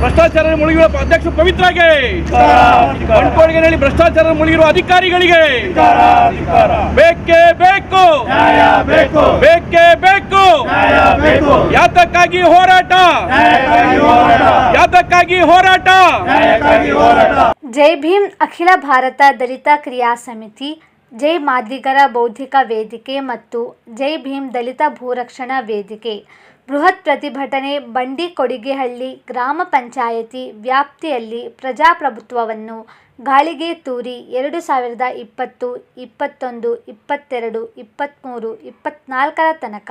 ಭ್ರಷ್ಟಾಚಾರ ಮುಳುಗಿರುವ ಅಧ್ಯಕ್ಷ ಪವಿತ್ರಗೆ. ಹೇಳಿ ಭ್ರಷ್ಟಾಚಾರ ಮುಳುಗಿರುವ ಅಧಿಕಾರಿಗಳಿಗೆ. ಬೇಕೇ ಬೇಕು. ಬೇಕು ಬೇಕೇ. ಯಾತಕ್ಕಾಗಿ ಹೋರಾಟ. ಯಾತಕ್ಕಾಗಿ ಹೋರಾಟ. ಜೈ ಭೀಮ್, ಅಖಿಲ ಭಾರತ ದಲಿತ ಕ್ರಿಯಾ ಸಮಿತಿ ಜೈ ಮಾದಿಗರ ಬೌದ್ಧಿಕ ವೇದಿಕೆ ಮತ್ತು ಜೈ ಭೀಮ್ ದಲಿತ ಭೂರಕ್ಷಣಾ ವೇದಿಕೆ. ಬೃಹತ್ ಪ್ರತಿಭಟನೆ ಬಂಡಿ ಕೊಡಿಗೆಹಳ್ಳಿ ಗ್ರಾಮ ಪಂಚಾಯಿತಿ ವ್ಯಾಪ್ತಿಯಲ್ಲಿ ಪ್ರಜಾಪ್ರಭುತ್ವವನ್ನು ಗಾಳಿಗೆ ತೂರಿ ಎರಡು ಸಾವಿರದ ಇಪ್ಪತ್ತು, ಇಪ್ಪತ್ತೊಂದು, ಇಪ್ಪತ್ತೆರಡು ಇಪ್ಪತ್ತ್ಮೂರು ಇಪ್ಪತ್ತ್ನಾಲ್ಕರ ತನಕ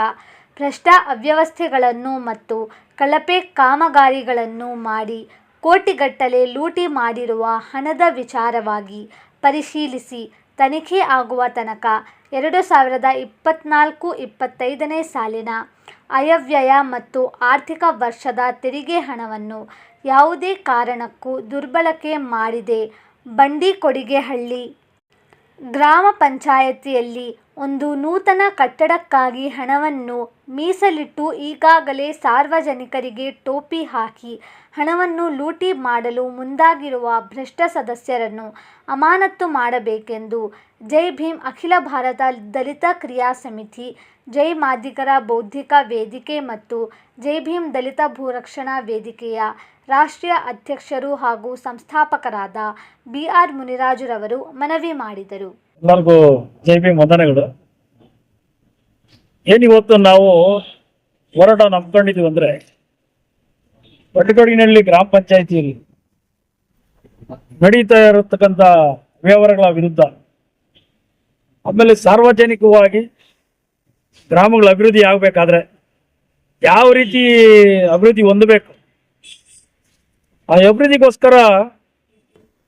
ಭ್ರಷ್ಟ ಅವ್ಯವಸ್ಥೆಗಳನ್ನು ಮತ್ತು ಕಳಪೆ ಕಾಮಗಾರಿಗಳನ್ನು ಮಾಡಿ ಕೋಟಿಗಟ್ಟಲೆ ಲೂಟಿ ಮಾಡಿರುವ ಹಣದ ವಿಚಾರವಾಗಿ ಪರಿಶೀಲಿಸಿ ತನಿಖೆ ಆಗುವ ತನಕ ಎರಡು ಸಾವಿರದ ಇಪ್ಪತ್ತ್ನಾಲ್ಕು ಇಪ್ಪತ್ತೈದನೇ ಸಾಲಿನ ಆಯವ್ಯಯ ಮತ್ತು ಆರ್ಥಿಕ ವರ್ಷದ ತೆರಿಗೆ ಹಣವನ್ನು ಯಾವುದೇ ಕಾರಣಕ್ಕೂ ದುರ್ಬಳಕೆ ಮಾಡಿದೆ. ಬಂಡಿ ಕೊಡಿಗೆಹಳ್ಳಿ ಗ್ರಾಮ ಪಂಚಾಯತಿಯಲ್ಲಿ ಒಂದು ನೂತನ ಕಟ್ಟಡಕ್ಕಾಗಿ ಹಣವನ್ನು ಮೀಸಲಿಟ್ಟು ಈಗಾಗಲೇ ಸಾರ್ವಜನಿಕರಿಗೆ ಟೋಪಿ ಹಾಕಿ ಹಣವನ್ನು ಲೂಟಿ ಮಾಡಲು ಮುಂದಾಗಿರುವ ಭ್ರಷ್ಟ ಸದಸ್ಯರನ್ನು ಅಮಾನತ್ತು ಮಾಡಬೇಕೆಂದು ಜೈ ಭೀಮ್ ಅಖಿಲ ಭಾರತ ದಲಿತ ಕ್ರಿಯಾ ಸಮಿತಿ, ಜೈ ಮಾದಿಗರ ಬೌದ್ಧಿಕ ವೇದಿಕೆ ಮತ್ತು ಜೈ ಭೀಮ್ ದಲಿತ ಭೂರಕ್ಷಣಾ ವೇದಿಕೆಯ ರಾಷ್ಟ್ರೀಯ ಅಧ್ಯಕ್ಷರು ಹಾಗೂ ಸಂಸ್ಥಾಪಕರಾದ ಬಿ ಆರ್ ಮುನಿರಾಜುರವರು ಮನವಿ ಮಾಡಿದರು. ಎಲ್ಲರಿಗೂ ಜೈ ಭೀಮ್ ವಂದನೆಗಳು. ಏನಿವತ್ತು ನಾವು ಹೋರಾಟ ನಂಬ್ಕೊಂಡಿದ್ದೀವಿ ಅಂದರೆ ಒಟ್ಟಗಡಿನಲ್ಲಿ ಗ್ರಾಮ ಪಂಚಾಯಿತಿಯಲ್ಲಿ ನಡೀತಾ ಇರತಕ್ಕಂಥ ವ್ಯವಹಾರಗಳ ವಿರುದ್ಧ, ಆಮೇಲೆ ಸಾರ್ವಜನಿಕವಾಗಿ ಗ್ರಾಮಗಳ ಅಭಿವೃದ್ಧಿ ಆಗಬೇಕಾದ್ರೆ ಯಾವ ರೀತಿ ಅಭಿವೃದ್ಧಿ ಹೊಂದಬೇಕು ಆ ಅಭಿವೃದ್ಧಿಗೋಸ್ಕರ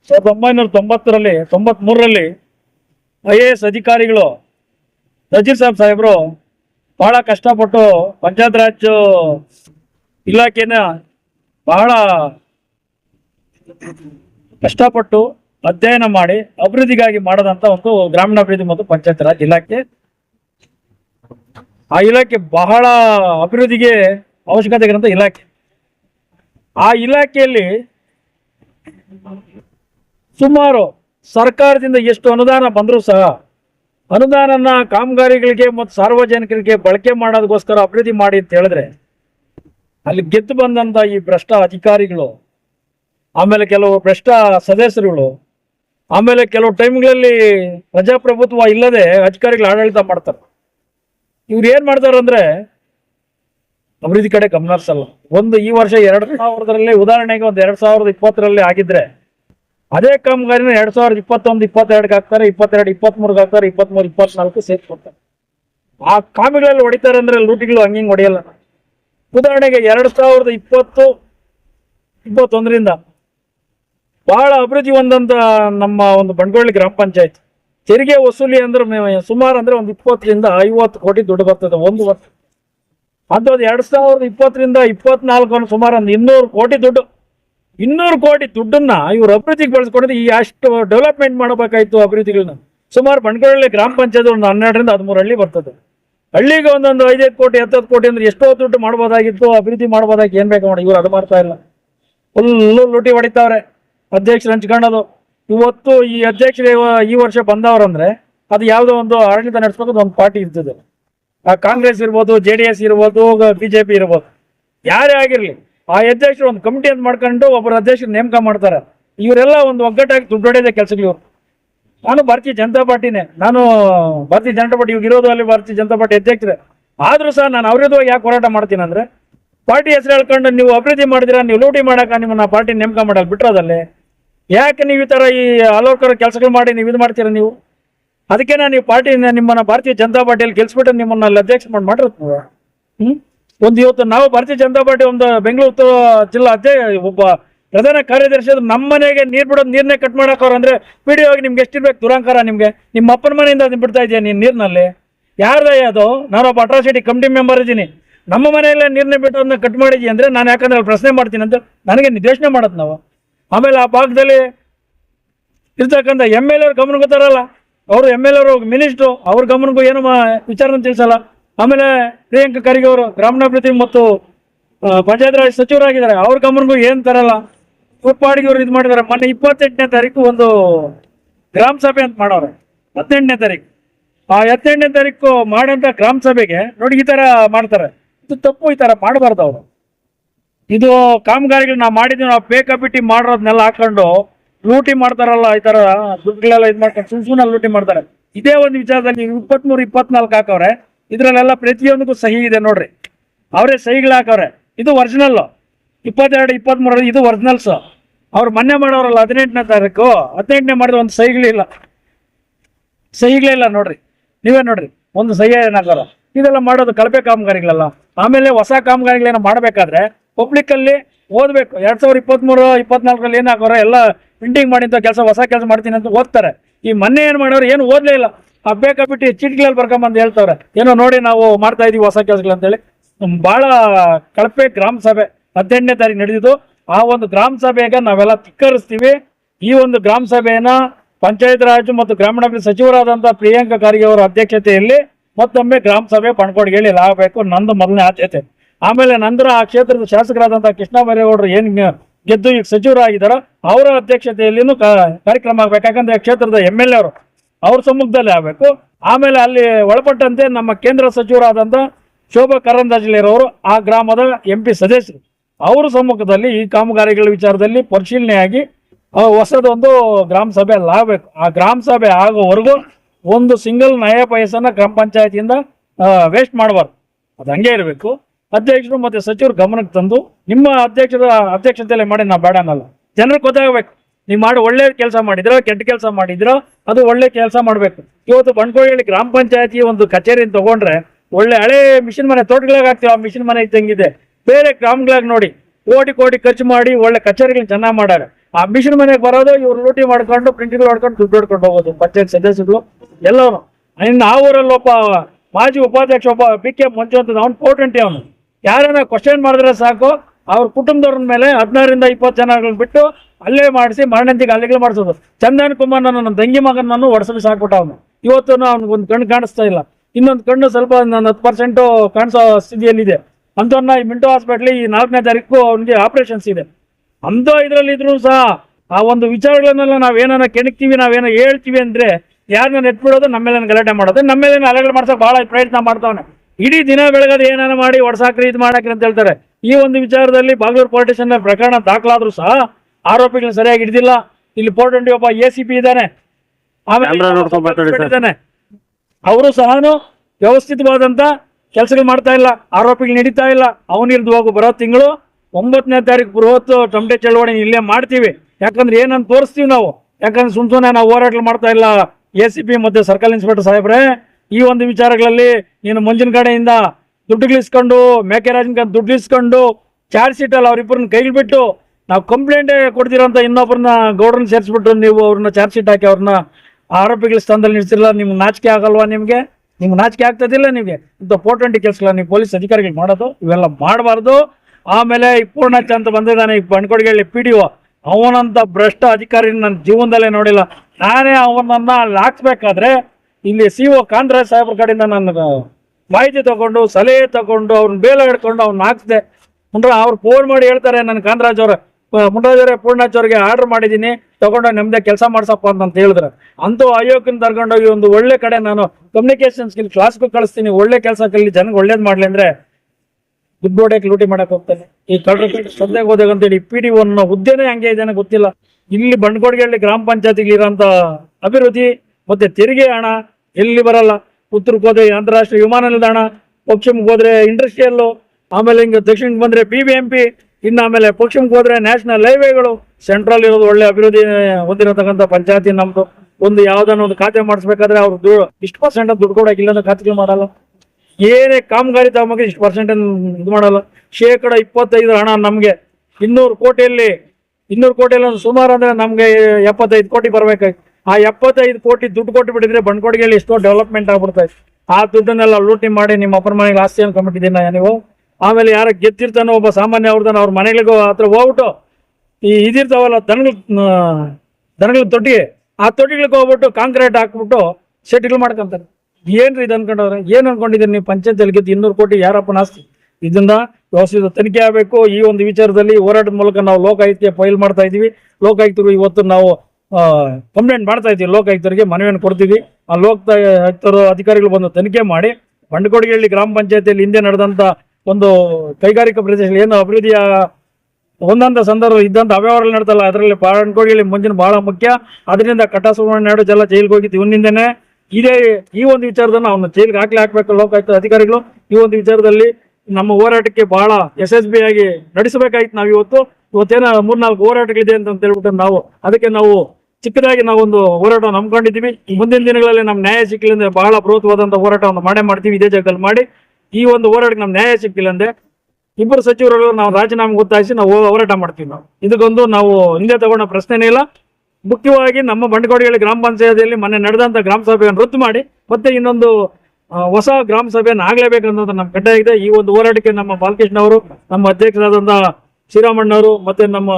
ಸಾವಿರದ ಒಂಬೈನೂರ ತೊಂಬತ್ತರಲ್ಲಿ, ತೊಂಬತ್ಮೂರರಲ್ಲಿ ಐ ಎ ಎಸ್ ಅಧಿಕಾರಿಗಳು ನಜೀರ್ ಸಾಬ್ ಸಾಹೇಬರು ಬಹಳ ಕಷ್ಟಪಟ್ಟು ಪಂಚಾಯತ್ ರಾಜ್ ಇಲಾಖೆನ ಬಹಳ ಕಷ್ಟಪಟ್ಟು ಅಧ್ಯಯನ ಮಾಡಿ ಅಭಿವೃದ್ಧಿಗಾಗಿ ಮಾಡದಂತ ಒಂದು ಗ್ರಾಮೀಣಾಭಿವೃದ್ಧಿ ಮತ್ತು ಪಂಚಾಯತ್ ರಾಜ್ ಇಲಾಖೆ. ಆ ಇಲಾಖೆ ಬಹಳ ಅಭಿವೃದ್ಧಿಗೆ ಅವಶ್ಯಕತೆ ಇರುವಂತ ಇಲಾಖೆ. ಆ ಇಲಾಖೆಯಲ್ಲಿ ಸುಮಾರು ಸರ್ಕಾರದಿಂದ ಎಷ್ಟು ಅನುದಾನ ಬಂದರೂ ಸಹ ಅನುದಾನನ ಕಾಮಗಾರಿಗಳಿಗೆ ಮತ್ತು ಸಾರ್ವಜನಿಕರಿಗೆ ಬಳಕೆ ಮಾಡೋದಕ್ಕೋಸ್ಕರ ಅಭಿವೃದ್ಧಿ ಮಾಡಿ ಅಂತ ಹೇಳಿದ್ರೆ ಅಲ್ಲಿ ಗೆದ್ದು ಬಂದಂತ ಈ ಭ್ರಷ್ಟ ಅಧಿಕಾರಿಗಳು, ಆಮೇಲೆ ಕೆಲವು ಭ್ರಷ್ಟ ಸದಸ್ಯರುಗಳು, ಆಮೇಲೆ ಕೆಲವು ಟೈಮ್ಗಳಲ್ಲಿ ಪ್ರಜಾಪ್ರಭುತ್ವ ಇಲ್ಲದೆ ಅಧಿಕಾರಿಗಳು ಆಡಳಿತ ಮಾಡ್ತಾರೆ. ಇವ್ರು ಏನು ಮಾಡ್ತಾರೆ ಅಭಿವೃದ್ಧಿ ಕಡೆ ಗಮನ ಹರಿಸಲ್ಲ. ಒಂದು ಈ ವರ್ಷ ಎರಡ್ ಸಾವಿರದಲ್ಲಿ ಉದಾಹರಣೆಗೆ ಒಂದು ಎರಡ್ ಸಾವಿರದ ಇಪ್ಪತ್ತರಲ್ಲಿ ಆಗಿದ್ರೆ, ಅದೇ ಕಾಮಗಾರಿನ ಎರಡ್ ಸಾವಿರದ ಇಪ್ಪತ್ತೊಂದು ಇಪ್ಪತ್ತೆರಡ್ಗೆ ಹಾಕ್ತಾರೆ, ಇಪ್ಪತ್ತೆರಡು ಇಪ್ಪತ್ಮೂರ್ಗೆ ಹಾಕ್ತಾರೆ ಇಪ್ಪತ್ಮೂರು ಇಪ್ಪತ್ನಾಲ್ಕು ಸೇರ್ಕೊಡ್ತಾರೆ. ಆ ಕಾಮಿಗಳಲ್ಲಿ ಹೊಡಿತಾರೆ ಅಂದ್ರೆ ಲೂಟಿಗಳು ಹಂಗಿಂಗ್ ಹೊಡೆಯಲ್ಲ. ಉದಾಹರಣೆಗೆ ಎರಡ್ ಸಾವಿರದ ಇಪ್ಪತ್ತು, ಇಪ್ಪತ್ತೊಂದರಿಂದ ಬಹಳ ಅಭಿವೃದ್ಧಿ ಹೊಂದಂತ ನಮ್ಮ ಒಂದು ಬಂಡವಾಳ ಗ್ರಾಮ ಪಂಚಾಯತ್. ತೆರಿಗೆ ವಸೂಲಿ ಅಂದ್ರೆ ಸುಮಾರು ಅಂದ್ರೆ ಒಂದು ಇಪ್ಪತ್ತರಿಂದ ಐವತ್ತು ಕೋಟಿ ದುಡ್ಡು ಬರ್ತದೆ ಒಂದು ವರ್ಷ ಅಂಥದ್ದು ಎರಡು ಸಾವಿರದ ಇಪ್ಪತ್ತರಿಂದ ಇಪ್ಪತ್ನಾಲ್ಕು ಸುಮಾರು ಒಂದು ಇನ್ನೂರು ಕೋಟಿ ದುಡ್ಡು. ಇನ್ನೂರು ಕೋಟಿ ದುಡ್ಡನ್ನ ಇವರು ಅಭಿವೃದ್ಧಿಗೆ ಬಳಸ್ಕೊಂಡಿದ್ದು ಈ ಅಷ್ಟು ಡೆವಲಪ್ಮೆಂಟ್ ಮಾಡಬೇಕಾಯ್ತು ಅಭಿವೃದ್ಧಿಗಳನ್ನ ಸುಮಾರು ಬಂಡ್ಕೊಳ್ಳಿ ಗ್ರಾಮ ಪಂಚಾಯತ್ ಒಂದು ಹನ್ನೆರಡರಿಂದ ಹದಿಮೂರು ಹಳ್ಳಿ ಬರ್ತದೆ. ಹಳ್ಳಿಗೆ ಒಂದೊಂದು ಐದೈದು ಕೋಟಿ, ಹತ್ತತ್ತು ಕೋಟಿ ಅಂದ್ರೆ ಎಷ್ಟೋ ದುಡ್ಡು ಮಾಡ್ಬೋದಾಗಿತ್ತು, ಅಭಿವೃದ್ಧಿ ಮಾಡ್ಬೋದಾಗಿ ಏನು ಬೇಕು ನೋಡಿ, ಇವ್ರು ಅದು ಮಾಡ್ತಾ ಇಲ್ಲ. ಫುಲ್ಲು ಲೂಟಿ ಹೊಡಿತಾವ್ರೆ. ಅಧ್ಯಕ್ಷರು ಹಂಚ್ಕೊಳ್ಳೋದು ಇವತ್ತು ಈ ಅಧ್ಯಕ್ಷರು ಈ ವರ್ಷ ಬಂದವ್ರಂದ್ರೆ ಅದು ಯಾವುದೋ ಒಂದು ಆಡಳಿತ ನಡೆಸ್ಬೇಕು ಒಂದು ಪಾರ್ಟಿ ಇರ್ತದೆ. ಕಾಂಗ್ರೆಸ್ ಇರ್ಬೋದು, ಜೆ ಡಿ ಎಸ್ ಇರ್ಬೋದು ಬಿಜೆಪಿ ಇರ್ಬೋದು. ಯಾರೇ ಆಗಿರ್ಲಿ, ಆ ಅಧ್ಯಕ್ಷರು ಒಂದು ಕಮಿಟಿ ಅಂತ ಮಾಡ್ಕೊಂಡು ಒಬ್ಬರು ಅಧ್ಯಕ್ಷರು ನೇಮಕ ಮಾಡ್ತಾರೆ. ಇವರೆಲ್ಲ ಒಂದು ಒಗ್ಗಟ್ಟಾಗಿ ದುಡ್ಡು ಹೊಡೆಯೋದೇ ಕೆಲಸಗಳು ಇವರು. ನಾನು ಭಾರತೀಯ ಜನತಾ ಪಾರ್ಟಿನೇ. ನಾನು ಭಾರತೀಯ ಜನತಾ ಪಾರ್ಟಿ ಇವಾಗ ಇರೋದು ಅಲ್ಲಿ ಭಾರತೀಯ ಜನತಾ ಪಾರ್ಟಿ ಅಧ್ಯಕ್ಷರೇ. ಆದ್ರೂ ಸಹ ನಾನು ಅವ್ರದ್ದು ಯಾಕೆ ಹೋರಾಟ ಮಾಡ್ತೀನಿ ಅಂದ್ರೆ, ಪಾರ್ಟಿ ಹೆಸರು ಹೇಳ್ಕೊಂಡು ನೀವು ಅಭಿವೃದ್ಧಿ ಮಾಡಿದಿರಾ ನೀವು ಲೂಟಿ ಮಾಡಕ ನಿಮ್ಮನ್ನ ಪಾರ್ಟಿ ನೇಮಕ ಮಾಡಲ್ಲ ಬಿಟ್ರದಲ್ಲಿ ಯಾಕೆ ನೀವು ಈ ತರ ಈ ಅಲೋಕರ ಕೆಲಸಗಳು ಮಾಡಿ ನೀವು ಇದು ಮಾಡ್ತೀರಾ ನೀವು? ಅದಕ್ಕೆ ನಾನು ನೀವು ಪಾರ್ಟಿ ನಿಮ್ಮನ್ನ ಭಾರತೀಯ ಜನತಾ ಪಾರ್ಟಿಯಲ್ಲಿ ಗೆಲ್ಸ್ಬಿಟ್ಟು ನಿಮ್ಮನ್ನ ಅಲ್ಲಿ ಅಧ್ಯಕ್ಷ ಮಾಡಿ ಮಾಡಿರೋದು ನೀವು ಹ್ಮ್? ಒಂದು ಇವತ್ತು ನಾವು ಭಾರತೀಯ ಜನತಾ ಪಾರ್ಟಿ ಒಂದು ಬೆಂಗಳೂರು ಜಿಲ್ಲಾ ಅಧ್ಯಕ್ಷ, ಒಬ್ಬ ಪ್ರಧಾನ ಕಾರ್ಯದರ್ಶಿ ನಮ್ಮ ಮನೆಗೆ ನೀರು ಬಿಡೋದು ನೀರನ್ನೇ ಕಟ್ ಮಾಡಕ್ಕವ್ರು ಅಂದ್ರೆ ಪಿ ಡಿ ಹೋಗಿ ನಿಮ್ಗೆ ಎಷ್ಟಿರ್ಬೇಕು ದುರಂಕಾರ ನಿಮ್ಗೆ? ನಿಮ್ಮ ಅಪ್ಪನ ಮನೆಯಿಂದ ಅದನ್ನ ಬಿಡ್ತಾ ಇದೆಯಾ ನೀನು ನೀರಿನಲ್ಲಿ? ಯಾರ್ದಯ್ಯ ಅದು? ನಾನೊಬ್ಬ ಅಟ್ರಾಸಿಟಿ ಕಮಿಟಿ ಮೆಂಬರ್ ಇದ್ದೀನಿ. ನಮ್ಮ ಮನೆಯಲ್ಲೇ ನೀರನ್ನ ಬಿಟ್ಟು ಅದನ್ನ ಕಟ್ ಮಾಡಿದ್ವಿ ಅಂದ್ರೆ ನಾನು ಯಾಕಂದ್ರೆ ಅಲ್ಲಿ ಪ್ರಶ್ನೆ ಮಾಡ್ತೀನಿ ಅಂತ ನನಗೆ ನಿರ್ದೇಶನ ಮಾಡೋದು ನಾವು. ಆಮೇಲೆ ಆ ಭಾಗದಲ್ಲಿ ಇರ್ತಕ್ಕಂಥ ಎಂ ಎಲ್ ಅವ್ರ ಗಮನ ಅವರು ಎಂ ಎಲ್ ಅವರು ಮಿನಿಸ್ಟ್ರು ಅವ್ರ ಗಮನಕ್ಕೂ ಏನು ವಿಚಾರನ ತಿಳಿಸಲ್ಲ. ಆಮೇಲೆ ಪ್ರಿಯಾಂಕ ಖರ್ಗೆ ಅವರು, ಗ್ರಾಮೀಣಾಭಿವೃದ್ಧಿ ಮತ್ತು ಪಂಚಾಯತ್ ರಾಜ್ ಸಚಿವರಾಗಿದ್ದಾರೆ. ಅವ್ರ ಗಮನಕ್ಕೂ ಏನು ತರಲ್ಲ. ಉಪ್ಪಾಡಿಗೆ ಅವರು ಇದು ಮಾಡಿದ್ದಾರೆ. ಮೊನ್ನೆ ಇಪ್ಪತ್ತೆಂಟನೇ ತಾರೀಕು ಒಂದು ಗ್ರಾಮ ಸಭೆ ಅಂತ ಮಾಡೋರು. ಹದಿನೆಂಟನೇ ತಾರೀಕು. ಆ ಹದಿನೆಂಟನೇ ತಾರೀಕು ಮಾಡಂತ ಗ್ರಾಮ ಸಭೆಗೆ, ನೋಡಿ ಈ ತರ ಮಾಡ್ತಾರೆ. ಇದು ತಪ್ಪು, ಈ ತರ ಮಾಡಬಾರ್ದು ಅವರು. ಇದು ಕಾಮಗಾರಿಗಳು ನಾವು ಮಾಡಿದ್ವಿ, ನಾವು ಬೇಕಾಬಿಟ್ಟಿ ಮಾಡಿರೋದನ್ನೆಲ್ಲ ಹಾಕೊಂಡು ಲೂಟಿ ಮಾಡ್ತಾರಲ್ಲ ಈ ತರ ದುಡ್ಡುಗಳೆಲ್ಲ ಇದು ಮಾಡ್ಕೊಂಡು ಸುಮ್ ಲೂಟಿ ಮಾಡ್ತಾರೆ. ಇದೇ ಒಂದು ವಿಚಾರದಲ್ಲಿ ಇಪ್ಪತ್ಮೂರು, ಇಪ್ಪತ್ನಾಲ್ಕು ಹಾಕವ್ರೆ. ಇದ್ರಲ್ಲೆಲ್ಲ ಪ್ರತಿಯೊಂದಕ್ಕೂ ಸಹಿ ಇದೆ ನೋಡ್ರಿ. ಅವರೇ ಸಹಿಗಳು ಹಾಕವ್ರೆ. ಇದು ಒರಿಜಿನಲ್ ಇಪ್ಪತ್ತೆರಡು ಇಪ್ಪತ್ಮೂರಲ್ಲಿ ಇದು ಒರಿಜಿನಲ್ಸ್ ಅವ್ರು ಮೊನ್ನೆ ಮಾಡೋರಲ್ಲ ಹದಿನೆಂಟನೇ ತಾರೀಕು. ಹದಿನೆಂಟನೇ ಮಾಡಿದ ಒಂದು ಸಹಿಗಳಿಲ್ಲ ಸಹಿಗಳೇ ಇಲ್ಲ ನೋಡ್ರಿ. ನೀವೇ ನೋಡ್ರಿ. ಒಂದು ಸಹಿ ಏನಾಗಲ್ಲ ಇದೆಲ್ಲ ಮಾಡೋದು ಕಳಪೆ ಕಾಮಗಾರಿಗಳಲ್ಲ. ಆಮೇಲೆ ಹೊಸ ಕಾಮಗಾರಿಗಳೇನೋ ಮಾಡಬೇಕಾದ್ರೆ ಪಬ್ಲಿಕ್ ಓದಬೇಕು. ಎರಡ್ ಸಾವಿರದ ಇಪ್ಪತ್ತ್ಮೂರು ಇಪ್ಪತ್ನಾಲ್ಕರಲ್ಲಿ ಏನು ಎಲ್ಲ ಪ್ರಿಂಟಿಂಗ್ ಮಾಡಿದ ಕೆಲಸ, ಹೊಸ ಕೆಲಸ ಮಾಡ್ತೀನಿ ಅಂತ ಓದ್ತಾರೆ. ಈ ಮೊನ್ನೆ ಏನು ಮಾಡೋರು ಏನು ಓದ್ಲೇ ಇಲ್ಲ. ಆ ಬೇಕಾಬಿಟ್ಟು ಚೀಟ್ಗಳಲ್ಲಿ ಬರ್ಕೊಂಬಂದು ಹೇಳ್ತವ್ರೆ, ಏನೋ ನೋಡಿ ನಾವು ಮಾಡ್ತಾ ಇದೀವಿ ಹೊಸ ಕೆಲಸಗಳು ಅಂತೇಳಿ. ಭಾಳ ಕಳಪೆ ಗ್ರಾಮ ಸಭೆ. ಹದಿನೆಂಟನೇ ತಾರೀಕು ನಡೆದಿದ್ದು. ಆ ಒಂದು ಗ್ರಾಮ ಸಭೆಗೆ ನಾವೆಲ್ಲ ತಿಕ್ಕರಿಸ್ತೀವಿ ಈ ಒಂದು ಗ್ರಾಮ ಸಭೆಯನ್ನ ಪಂಚಾಯತ್ ರಾಜ್ ಮತ್ತು ಗ್ರಾಮೀಣಾಭಿವೃದ್ಧಿ ಸಚಿವರಾದಂಥ ಪ್ರಿಯಾಂಕ ಖರ್ಗೆ ಅವರ ಅಧ್ಯಕ್ಷತೆಯಲ್ಲಿ ಮತ್ತೊಮ್ಮೆ ಗ್ರಾಮ ಸಭೆ ಪಣ್ಕೊಡ್ಗೇಳಿ ಆಗಬೇಕು ನಂದು ಮೊದಲನೇ ಆದ್ಯತೆ. ಆಮೇಲೆ ನಂತರ ಆ ಕ್ಷೇತ್ರದ ಶಾಸಕರಾದಂಥ ಕೃಷ್ಣ ಬೈರೇಗೌಡರು ಏನು ಗೆದ್ದು ಈಗ ಸಚಿವರಾಗಿದ್ದಾರೋ ಅವರ ಅಧ್ಯಕ್ಷತೆಯಲ್ಲಿನೂ ಕಾರ್ಯಕ್ರಮ ಆಗ್ಬೇಕು. ಯಾಕಂದ್ರೆ ಕ್ಷೇತ್ರದ ಎಂ ಎಲ್ ಎ ಅವರು, ಅವ್ರ ಸಮ್ಮುಖದಲ್ಲಿ ಆಗಬೇಕು. ಆಮೇಲೆ ಅಲ್ಲಿ ಒಳಪಟ್ಟಂತೆ ನಮ್ಮ ಕೇಂದ್ರ ಸಚಿವರಾದಂಥ ಶೋಭಾ ಕರಂದಾಜಿಲಿರೋರು ಆ ಗ್ರಾಮದ ಎಂ ಪಿ ಸದಸ್ಯರು. ಅವರ ಸಮ್ಮುಖದಲ್ಲಿ ಈ ಕಾಮಗಾರಿಗಳ ವಿಚಾರದಲ್ಲಿ ಪರಿಶೀಲನೆಯಾಗಿ ಹೊಸದೊಂದು ಗ್ರಾಮ ಸಭೆ ಅಲ್ಲಿ ಆಗಬೇಕು. ಆ ಗ್ರಾಮ ಸಭೆ ಆಗೋವರೆಗೂ ಒಂದು ಸಿಂಗಲ್ ನಯ ಪೈಸನ ಗ್ರಾಮ ಪಂಚಾಯತಿಯಿಂದ ವೇಸ್ಟ್ ಮಾಡಬಾರ್ದು ಅದು ಹಂಗೆ ಇರಬೇಕು. ಅಧ್ಯಕ್ಷರು ಮತ್ತೆ ಸಚಿವರು ಗಮನಕ್ಕೆ ತಂದು ನಿಮ್ಮ ಅಧ್ಯಕ್ಷರ ಅಧ್ಯಕ್ಷತೆಯಲ್ಲಿ ಮಾಡಿ ನಾವು ಬೇಡ ಅನ್ನಲ್ಲ. ಜನರಿಗೆ ಗೊತ್ತಾಗಬೇಕು. ನೀವು ಮಾಡಿ ಒಳ್ಳೆ ಕೆಲಸ ಮಾಡಿದ್ರ, ಕೆಟ್ಟ ಕೆಲಸ ಮಾಡಿದ್ರ, ಅದು ಒಳ್ಳೆ ಕೆಲಸ ಮಾಡಬೇಕು. ಇವತ್ತು ಬಂಡ್ಕೋಳಿ ಗ್ರಾಮ ಪಂಚಾಯತಿ ಒಂದು ಕಚೇರಿನ ತಗೊಂಡ್ರೆ ಒಳ್ಳೆ ಹಳೆ ಮಿಷಿನ್ ಮನೆ, ತೋಟಗಳಾಗ ಹಾಕ್ತೀವಿ, ಆ ಮಿಷಿನ್ ಮನೆ ಇದ್ದಂಗಿದೆ. ಬೇರೆ ಗ್ರಾಮಗಳಾಗ ನೋಡಿ, ಕೋಟಿ ಕೋಟಿ ಖರ್ಚು ಮಾಡಿ ಒಳ್ಳೆ ಕಚೇರಿಗಳನ್ನ ಚೆನ್ನಾಗಿ ಮಾಡ್ಯಾರ. ಆ ಮಿಷಿನ್ ಮನೆಗೆ ಬರೋದು ಇವ್ರು ಲೂಟಿ ಮಾಡ್ಕೊಂಡು, ಪ್ರಿಂಟ್ಗಳು ಹೊಡ್ಕೊಂಡು, ದುಡ್ಡು ಹೊಡ್ಕೊಂಡು ಹೋಗೋದು ಪಂಚಾಯತ್ ಸದಸ್ಯರು ಎಲ್ಲವನು ಇನ್ನು ಆ ಊರಲ್ಲಿ ಒಬ್ಬ ಮಾಜಿ ಉಪಾಧ್ಯಕ್ಷ ಒಬ್ಬ ಬಿ ಕೆ ಮಂಜು ಅಂತ ಅವ್ನು ಪೋಟೆಂಟಿ ಅವನು. ಯಾರನ್ನ ಕ್ವಶನ್ ಮಾಡಿದ್ರೆ ಸಾಕು, ಅವ್ರ ಕುಟುಂಬದವ್ರ ಮೇಲೆ ಹದಿನಾರರಿಂದ ಇಪ್ಪತ್ತು ಜನಗಳನ್ನ ಬಿಟ್ಟು ಅಲ್ಲೇ ಮಾಡಿಸಿ ಮರಣಂತಿಗೆ ಅಲ್ಲಿಗೆ ಮಾಡಿಸೋದು. ಚಂದನ್ ಕುಮಾರ್ ನನ್ನ ತಂಗಿ ಮಗನನ್ನು ಒಡಸಲು ಸಾಕ್ಬಿಟ್ಟ ಅವನು. ಇವತ್ತು ಅವ್ನಿಗೆ ಒಂದು ಕಣ್ಣು ಕಾಣಿಸ್ತಾ ಇಲ್ಲ. ಇನ್ನೊಂದು ಕಣ್ಣು ಸ್ವಲ್ಪ ನಾನು ಹತ್ತು ಪರ್ಸೆಂಟು ಕಾಣಿಸೋ ಸ್ಥಿತಿಯಲ್ಲಿದೆ. ಅಂಥವ್ರನ್ನ ಈ ಮಿಂಟೋ ಹಾಸ್ಪಿಟ್ಲಿ ಈ ನಾಲ್ಕನೇ ತಾರೀಕು ಅವನಿಗೆ ಆಪರೇಷನ್ಸ್ ಇದೆ. ಅಂಥ ಇದ್ರಲ್ಲಿ ಇದ್ರು ಸಹ ಆ ಒಂದು ವಿಚಾರಗಳನ್ನೆಲ್ಲ ನಾವೇನ ಕೆಣಕ್ತೀವಿ ನಾವೇನೋ ಹೇಳ್ತೀವಿ ಅಂದ್ರೆ ಯಾರನ್ನ ನೆಟ್ಬಿಡೋದು ನಮ್ಮ ಮೇಲೆ ಗಲಾಟೆ ಮಾಡೋದು. ನಮ್ಮ ಮೇಲೆ ಅಲೆಗಳು ಮಾಡ್ಸಕ್ ಬಹಳ ಪ್ರಯತ್ನ ಮಾಡ್ತಾವನೆ. ಇಡೀ ದಿನ ಬೆಳಗದೆ ಏನಾರು ಮಾಡಿ ಒಡ್ಸಾಕ್ರಿ ಇದು ಮಾಡಾಕ್ರಿ ಅಂತ ಹೇಳ್ತಾರೆ. ಈ ಒಂದು ವಿಚಾರದಲ್ಲಿ ಬಾಗಲೂರು ಪೊಲೀಸ್ನ ಪ್ರಕರಣ ದಾಖಲಾದ್ರೂ ಸಹ ಆರೋಪಿಗಳನ್ನ ಸರಿಯಾಗಿ ಹಿಡಿದಿಲ್ಲ. ಇಲ್ಲಿ ಪೋರ್ಟಂಡಿ ಒಬ್ಬ ಎ ಸಿ ಪಿ ಇದ್ದಾನೆ. ಆಮೇಲೆ. ಅವರು ಸಹ ವ್ಯವಸ್ಥಿತವಾದಂತ ಕೆಲಸಗಳು ಮಾಡ್ತಾ ಇಲ್ಲ. ಆರೋಪಿಗಳು ನಡೀತಾ ಇಲ್ಲ. ಅವನಿರ್ದು ಹೋಗು ಬರೋ ತಿಂಗಳು ಒಂಬತ್ತನೇ ತಾರೀಕು ಬೃಹತ್ ಟಮಟೆ ಚಳವಳಿ ಇಲ್ಲೇ ಮಾಡ್ತೀವಿ. ಯಾಕಂದ್ರೆ ಏನಂತ ತೋರಿಸ್ತೀವಿ ನಾವು. ಯಾಕಂದ್ರೆ ಸುಮ್ ಸುಮ್ಮನೆ ನಾವು ಹೋರಾಟ ಮಾಡ್ತಾ ಇಲ್ಲ ಎ ಸಿ ಪಿ ಮತ್ತೆ ಸರ್ಕಲ್ ಇನ್ಸ್ಪೆಕ್ಟರ್ ಸಾಹೇಬ್ರೆ. ಈ ಒಂದು ವಿಚಾರಗಳಲ್ಲಿ ನೀನು ಮುಂಜಿನ ಕಡೆಯಿಂದ ದುಡ್ಡುಗಳಿಸ್ಕೊಂಡು ಮೇಕೆರಾಜನ್ ದುಡ್ಡು ಇಸ್ಕೊಂಡು ಚಾರ್ಜ್ ಶೀಟಲ್ಲಿ ಅವ್ರಿಬ್ಬರನ್ನ ಕೈಗೆ ಬಿಟ್ಟು ನಾವು ಕಂಪ್ಲೇಂಟ್ ಕೊಡ್ತಿರೋಂಥ ಇನ್ನೊಬ್ಬರನ್ನ ಗೌಡ್ರನ್ನ ಸೇರಿಸ್ಬಿಟ್ಟು ನೀವು ಅವ್ರನ್ನ ಚಾರ್ಜ್ ಶೀಟ್ ಹಾಕಿ ಅವ್ರನ್ನ ಆರೋಪಿಗಳ ಸ್ಥಾನದಲ್ಲಿ ನಿಲ್ಲಿಸಿಲ್ಲ ನಿಮ್ಗೆ ನಾಚಿಕೆ ಆಗಲ್ವಾ ನಿಮಗೆ? ನಿಮ್ಗೆ ನಾಚಿಕೆ ಆಗ್ತದಿಲ್ಲ ನಿಮಗೆ? ಇಂಥ ಪೋರ್ಟೆಂಟಿ ಕೆಲಸಗಳ ನೀವು ಪೊಲೀಸ್ ಅಧಿಕಾರಿಗಳು ಮಾಡೋದು, ಇವೆಲ್ಲ ಮಾಡಬಾರ್ದು. ಆಮೇಲೆ ಈ ಪೂರ್ಣಚ ಅಂತ ಬಂದಿದ್ದಾನೆ, ಈ ಬಂಡ್ಕೊಡ್ಗಳ್ಳಿ ಪಿ ಡಿ ಒ ಅವನಂಥ ಭ್ರಷ್ಟ ಅಧಿಕಾರಿ ನನ್ನ ಜೀವನದಲ್ಲೇ ನೋಡಿಲ್ಲ. ನಾನೇ ಅವನನ್ನ ಅಲ್ಲಿ ಹಾಕ್ಸ್ಬೇಕಾದ್ರೆ ಇಲ್ಲಿ ಸಿ ಒ ಕಾಂತರಾಜ್ ಸಾಹೇಬ್ರ ಕಡೆಯಿಂದ ನಾನು ಮಾಹಿತಿ ತಗೊಂಡು, ಸಲಹೆ ತಗೊಂಡು ಅವ್ರನ್ನ ಬೇಲ ಹಿಡ್ಕೊಂಡು ಅವ್ನ ಹಾಕ್ಸ್ದೆ. ಮುಂಡ್ರ ಅವ್ರು ಫೋನ್ ಮಾಡಿ ಹೇಳ್ತಾರೆ ನನ್ನ ಕಾಂತರಾಜ್ ಅವ್ರ ಮುಂಡ್ರಾಜವ್ರೆ ಪೂರ್ಣಾಜ್ ಅವ್ರಿಗೆ ಆರ್ಡರ್ ಮಾಡಿದ್ದೀನಿ. ತಗೊಂಡು ನಮ್ದೇ ಕೆಲಸ ಮಾಡ್ಸಪ್ಪ ಅಂತ ಹೇಳಿದ್ರೆ. ಅಂತೂ ಅಯೋಗ್ಯನ ಹೋಗಿ ಒಂದು ಒಳ್ಳೆ ಕಡೆ ನಾನು ಕಮ್ಯುನಿಕೇಶನ್ ಸ್ಕಿಲ್ ಕ್ಲಾಸ್ಗೂ ಕಳಿಸ್ತೀನಿ. ಒಳ್ಳೆ ಕೆಲಸ ಕಲಿ ಜನಕ್ಕೆ ಒಳ್ಳೇದು ಮಾಡ್ಲಿ ಅಂದ್ರೆ ದುಡ್ಡು ಲೂಟಿ ಮಾಡಕ್ ಹೋಗ್ತಾನೆ. ಈ ಕಳ್ರ ಶ್ರದ್ಧೆಗೆ ಹೋದಾಗ ಅಂತೇಳಿ ಪಿ ಡಿ ಒನ್ ಹುದ್ದೆನೇ ಹಂಗೆ ಇದೆ ಗೊತ್ತಿಲ್ಲ. ಇಲ್ಲಿ ಬಂಡ್ಕೋಡ್ಗಳ್ಳಿ ಗ್ರಾಮ ಪಂಚಾಯತಿಗೆ ಇರೋಂಥ ಅಭಿವೃದ್ಧಿ ಮತ್ತೆ ತೆರಿಗೆ ಹಣ ಎಲ್ಲಿ ಬರಲ್ಲ. ಉತ್ತರಕ್ಕೆ ಹೋದ್ರೆ ಅಂತಾರಾಷ್ಟ್ರೀಯ ವಿಮಾನ ನಿಲ್ದಾಣ ಪಶ್ಚಿಮಕ್ಕೆ ಹೋದ್ರೆ ಇಂಡಸ್ಟ್ರಿಯಲ್ಲು ಆಮೇಲೆ ಹಿಂಗೆ ದಕ್ಷಿಣಕ್ಕೆ ಬಂದ್ರೆ ಬಿ ಬಿ ಎಂ ಪಿ ಇನ್ನು ಆಮೇಲೆ ಪಶ್ಚಿಮಕ್ಕೆ ಹೋದ್ರೆ ನ್ಯಾಷನಲ್ ಹೈವೇಗಳು ಸೆಂಟ್ರಲ್ ಇರೋದು ಒಳ್ಳೆ ಅಭಿವೃದ್ಧಿ ಹೊಂದಿರತಕ್ಕಂಥ ಪಂಚಾಯತಿ ನಮ್ಮದು ಒಂದು ಯಾವ್ದಾನ ಒಂದು ಖಾತೆ ಮಾಡಿಸ್ಬೇಕಾದ್ರೆ ಅವ್ರು ದುಡ್ಡು ಇಷ್ಟು ಪರ್ಸೆಂಟ್ ದುಡ್ಡು ಕೊಡೋಕ್ಕಿಲ್ಲ ಅಂದ್ರೆ ಖಾತೆಗಳು ಮಾಡಲ್ಲ. ಏನೇ ಕಾಮಗಾರಿ ತಗೊಂಬಕ್ಕೆ ಇಷ್ಟು ಪರ್ಸೆಂಟ್ ಇದು ಮಾಡಲ್ಲ. ಶೇಕಡ ಇಪ್ಪತ್ತೈದು ಹಣ ನಮಗೆ. ಇನ್ನೂರು ಕೋಟಿಯಲ್ಲಿ ಇನ್ನೂರು ಕೋಟಿಯಲ್ಲಿ ಒಂದು ಸುಮಾರು ಅಂದ್ರೆ ನಮಗೆ ಎಪ್ಪತ್ತೈದು ಕೋಟಿ ಬರ್ಬೇಕಾಯ್ತು. ಆ ಎಪ್ಪತ್ತೈದು ಕೋಟಿ ದುಡ್ಡು ಕೊಟ್ಟು ಬಿಟ್ಟಿದ್ರೆ ಬಂಡ್ಕೋಡಿಗೆಯಲ್ಲಿ ಎಷ್ಟೋ ಡೆವಲಪ್ಮೆಂಟ್ ಆಗ್ಬಿಡ್ತಾ ಆ ದುಡ್ಡನ್ನೆಲ್ಲ ಲೂಟಿ ಮಾಡಿ ನಿಮ್ಮ ಅಪ್ಪನ ಮನೆಗೆ ಆಸ್ತಿ ಕಂಬಿಟ್ಟಿದ್ದೀನ ನೀವು? ಆಮೇಲೆ ಯಾರ ಗೆದ್ದಿರ್ತಾನೋ ಒಬ್ಬ ಸಾಮಾನ್ಯ ಅವ್ರದ್ದಾನ ಅವ್ರ ಮನೆಗಳಿಗೂ ಹತ್ರ ಹೋಗ್ಬಿಟ್ಟು ಈ ಇದಿರ್ತಾವಲ್ಲ ದನಗಳು ದನಗಳ ತೊಟ್ಟಿ ಆ ತೊಟ್ಟಿಗಳಿಗೆ ಹೋಗ್ಬಿಟ್ಟು ಕಾಂಕ್ರೀಟ್ ಹಾಕ್ಬಿಟ್ಟು ಸೆಟಿಲ್ ಮಾಡ್ಕೊಂತಾರೆ. ಏನ್ರಿ ಇದು ಅನ್ಕೊಂಡವ್ರೆ? ಏನ್ ಅನ್ಕೊಂಡಿದ್ದೀರಿ ನೀವು? ಪಂಚಾಯತ್ ಗೆದ್ದು ಇನ್ನೂರು ಕೋಟಿ ಯಾರಪ್ಪನ ಆಸ್ತಿ? ಇದನ್ನ ವ್ಯವಸ್ಥಿತ ತನಿಖೆ ಆಗಬೇಕು. ಈ ಒಂದು ವಿಚಾರದಲ್ಲಿ ಹೋರಾಟದ ಮೂಲಕ ನಾವು ಲೋಕಾಯುಕ್ತಕ್ಕೆ ಫೈಲ್ ಮಾಡ್ತಾ ಇದ್ದೀವಿ. ಲೋಕಾಯುಕ್ತರು ಇವತ್ತು ನಾವು ಕಂಪ್ಲೇಂಟ್ ಮಾಡ್ತಾ ಇದ್ದೀವಿ. ಲೋಕಾಯುಕ್ತರಿಗೆ ಮನವಿಯನ್ನು ಕೊಡ್ತೀವಿ. ಆ ಲೋಕಾಯುಕ್ತರು, ಅಧಿಕಾರಿಗಳು ಬಂದು ತನಿಖೆ ಮಾಡಿ, ಬಂಡಕೋಡಿಗೆಹಳ್ಳಿ ಗ್ರಾಮ ಪಂಚಾಯತಿಯಲ್ಲಿ ಹಿಂದೆ ನಡೆದಂತ ಒಂದು ಕೈಗಾರಿಕಾ ಪ್ರದೇಶದಲ್ಲಿ ಏನು ಅಭಿವೃದ್ಧಿಯ ಒಂದಂಥ ಸಂದರ್ಭ ಇದ್ದಂತ ಅವ್ಯವಹಾರ ನಡೆದಲ್ಲ ಅದರಲ್ಲಿ ಬಾಣಕೋಡಿಯಲ್ಲಿ ಮುಂಜಿನ ಬಹಳ ಮುಖ್ಯ. ಅದರಿಂದ ಕಟ ಸುಬ್ರಹ್ಮಣ್ಯ ನಾಯ್ಡು ಜಲ ಜೈಲಿಗೆ ಹೋಗಿತ್ತು ಇವನಿಂದನೇ. ಇದೇ ಈ ಒಂದು ವಿಚಾರದನ್ನ ಅವನು ಜೈಲಿಗೆ ಹಾಕ್ಲಿ ಹಾಕ್ಬೇಕು ಲೋಕಾಯುಕ್ತ ಅಧಿಕಾರಿಗಳು. ಈ ಒಂದು ವಿಚಾರದಲ್ಲಿ ನಮ್ಮ ಹೋರಾಟಕ್ಕೆ ಬಹಳ ಯಶಸ್ವಿಯಾಗಿ ನಡೆಸಬೇಕಾಗಿತ್ತು ನಾವು ಇವತ್ತು ಇವತ್ತೇನೋ ಮೂರ್ನಾಲ್ಕು ಹೋರಾಟಗಳಿದೆ ಅಂತ ಹೇಳ್ಬಿಟ್ಟು ನಾವು ಅದಕ್ಕೆ ನಾವು ಚಿಕ್ಕದಾಗಿ ನಾವೊಂದು ಹೋರಾಟ ನಂಬ್ಕೊಂಡಿದ್ದೀವಿ ಮುಂದಿನ ದಿನಗಳಲ್ಲಿ ನಮ್ಮ ನ್ಯಾಯ ಸಿಕ್ಕಿಲ್ಲ ಅಂದ್ರೆ ಬಹಳ ಬೃಹತ್ವಾದಂತಹ ಹೋರಾಟವನ್ನು ಮಾಡೇ ಮಾಡ್ತೀವಿ. ಇದೇ ಜಾಗದಲ್ಲಿ ಮಾಡಿ ಈ ಒಂದು ಹೋರಾಟಕ್ಕೆ ನಮ್ಮ ನ್ಯಾಯ ಸಿಕ್ಕಿಲ್ಲ ಇಬ್ಬರು ಸಚಿವರುಗಳು ನಾವು ರಾಜೀನಾಮೆ ಒತ್ತಾಯಿಸಿ ನಾವು ಹೋರಾಟ ಮಾಡ್ತೀವಿ ನಾವು. ಇದಕ್ಕೊಂದು ನಾವು ಹಿಂದೆ ತಗೊಂಡ ಪ್ರಶ್ನೆನೇ ಇಲ್ಲ. ಮುಖ್ಯವಾಗಿ ನಮ್ಮ ಬಂಡಗೋಡಿಗಳ ಗ್ರಾಮ ಪಂಚಾಯತಿಯಲ್ಲಿ ಮೊನ್ನೆ ನಡೆದಂತ ಗ್ರಾಮ ಸಭೆಯನ್ನು ರದ್ದು ಮಾಡಿ, ಮತ್ತೆ ಇನ್ನೊಂದು ಹೊಸ ಗ್ರಾಮ ಸಭೆಯನ್ನು ಆಗ್ಲೇಬೇಕನ್ನೋದು ನಮ್ಮ ಕಡ್ಡಾಯ ಈ ಒಂದು ಹೋರಾಟಕ್ಕೆ ನಮ್ಮ ಬಾಲಕೃಷ್ಣ ಅವರು, ನಮ್ಮ ಅಧ್ಯಕ್ಷರಾದಂತಹ ಶ್ರೀರಾಮಣ್ಣವರು, ಮತ್ತೆ ನಮ್ಮ